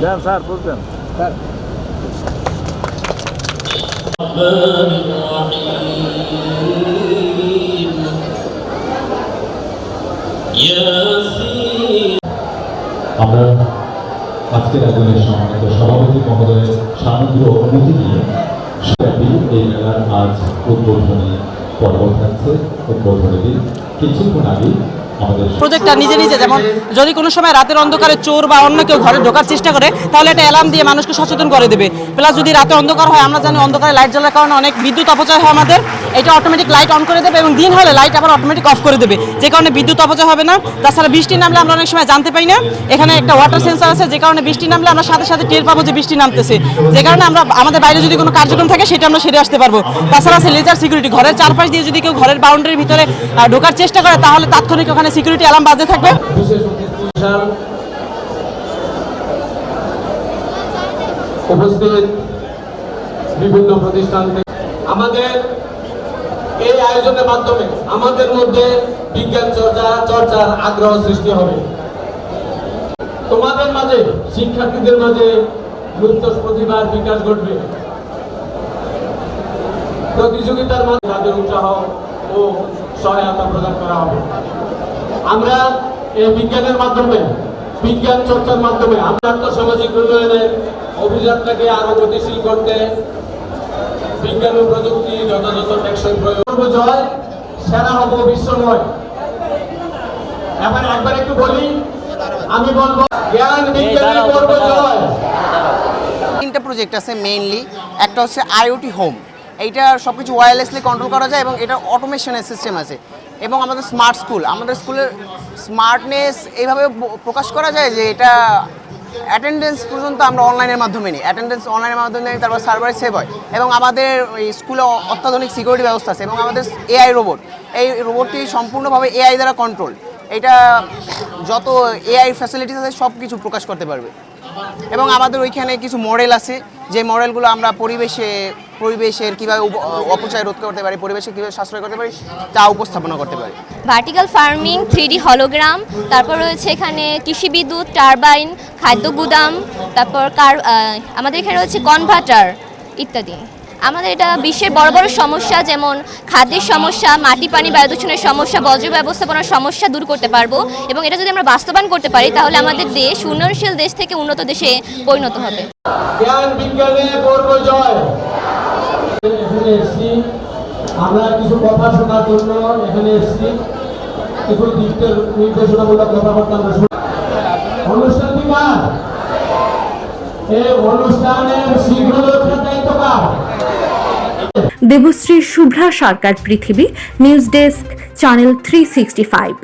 দেন sir বুঝবেন sir আজকের আয়োজনের সম্মানিত সভাপতি মহোদয়ের সামগ্রী অনুমতি নিয়ে এই মেলার আজ উদ্বোধনী পর্ব থাকছে। উদ্বোধনী দিন কিছুক্ষণ আগে প্রজেক্টটা নিজে নিজে যেমন যদি কোনো সময় রাতের অন্ধকারে চোর বা অন্য কেউ ঘরে ঢোকার চেষ্টা করে, তাহলে একটা অ্যালার্ম দিয়ে মানুষকে সচেতন করে দেবে। প্লাস যদি রাতে অন্ধকার হয়, আমরা জানি অন্ধকারে লাইট জ্বালার কারণে অনেক বিদ্যুৎ অপচয় হয় আমাদের। এটা অটোমেটিক লাইট অন করে দেবে এবং দিন হলে লাইট আবার অটোমেটিক অফ করে দেবে। যে কারণে বিদ্যুৎ অপচয় হবে না। তাছাড়া বৃষ্টি নামলে আমরা অনেক সময় জানতে পাই না। এখানে একটা ওয়াটার সেন্সার আছে, যে কারণে বৃষ্টি নামলে আমরা সাথে সাথে টের পাবো যে বৃষ্টি নামতেছে। যে কারণে আমরা আমাদের বাইরে যদি কোনো কার্যক্রম থাকে, সেটা আমরা সেরে আসতে পারব। তাছাড়া আছে লেজার সিকিউরিটি ঘরের চারপাশ দিয়ে যদি কেউ ঘরের বাউন্ডারির ভিতরে ঢোকার চেষ্টা করে, তাহলে তাৎক্ষণিক ওখানে সিকিউরিটি অ্যালার্ম বাজে থাকবে। বিভিন্ন প্রতিষ্ঠান আমাদের এই আয়োজনের মাধ্যমে আমাদের মধ্যে বিজ্ঞান চর্চা, চর্চার আগ্রহ সৃষ্টি হবে। তোমাদের মাঝে, শিক্ষার্থীদের মাঝে লুপ্ত প্রতিভার বিকাশ ঘটবে। প্রতিযোগিতার মাধ্যমে তাদের উৎসাহ ও সহায়তা প্রদান করা হবে। আমরা বিজ্ঞানের মাধ্যমে বিজ্ঞান চর্চার মাধ্যমে আমরা আর্থসামাজিক উন্নয়নের অভিযাত্রাকে আরও গতিশীল করতে বিজ্ঞান ও প্রযুক্তি যথাযথ টেকসই প্রয়োগ করব জয় সেরা হব বিশ্ব নয় এবার একবার একটু বলি আমি বলব জ্ঞান বিজ্ঞানে করব জয়। তিনটা প্রজেক্ট আছে মেইনলি একটা হচ্ছে আইওটি হোম এইটা সব কিছু ওয়্যারলেসলি কন্ট্রোল করা যায় এবং এটা অটোমেশনের সিস্টেম আছে। এবং আমাদের স্মার্ট স্কুল আমাদের স্কুলের স্মার্টনেস এইভাবে প্রকাশ করা যায় যে এটা অ্যাটেন্ডেন্স পর্যন্ত আমরা অনলাইনের মাধ্যমে নিই। অ্যাটেন্ডেন্স অনলাইনের মাধ্যমে নিই তারপর সার্ভারে সেভ হয়। এবং আমাদের স্কুলে অত্যাধুনিক সিকিউরিটি ব্যবস্থা আছে এবং আমাদের এআই রোবট এই রোবটটি সম্পূর্ণভাবে এআই দ্বারা কন্ট্রোল এটা যত এআই ফ্যাসিলিটিস আছে সব কিছু প্রকাশ করতে পারবে। এবং আমাদের ওইখানে কিছু মডেল আছে। যে মডেলগুলো আমরা পরিবেশে পরিবেশের কীভাবে অপচয় রোধ করতে পারি পরিবেশে কীভাবে সাশ্রয় করতে পারি তা উপস্থাপনা করতে পারি। ভার্টিক্যাল ফার্মিং থ্রি হলোগ্রাম তারপর রয়েছে এখানে কৃষি বিদ্যুৎ টারবাইন খাদ্য গুদাম তারপর কার আমাদের এখানে রয়েছে কনভার্টার ইত্যাদি। আমাদের এটা বিশ্বের বড় বড় সমস্যা যেমন খাদ্যের সমস্যা মাটি পানি বায়ু দূষণের সমস্যা বজ্র ব্যবস্থাপনার সমস্যা দূর করতে পারব। এবং এটা যদি আমরা বাস্তবায়ন করতে পারি তাহলে আমাদের দেশ উন্নয়নশীল দেশ থেকে উন্নত দেশে পরিণত হবে। জ্ঞান বিজ্ঞানে জয়। এখানে এসছি। আমরা কিছু কথা শোনার জন্য এখানে এসছি। কিছু নির্দেশনামূলক কথাবার্তা অনুষ্ঠানটি কার দেবশ্রী শুভ্রা সরকার পৃথিবী, news desk, channel three sixty five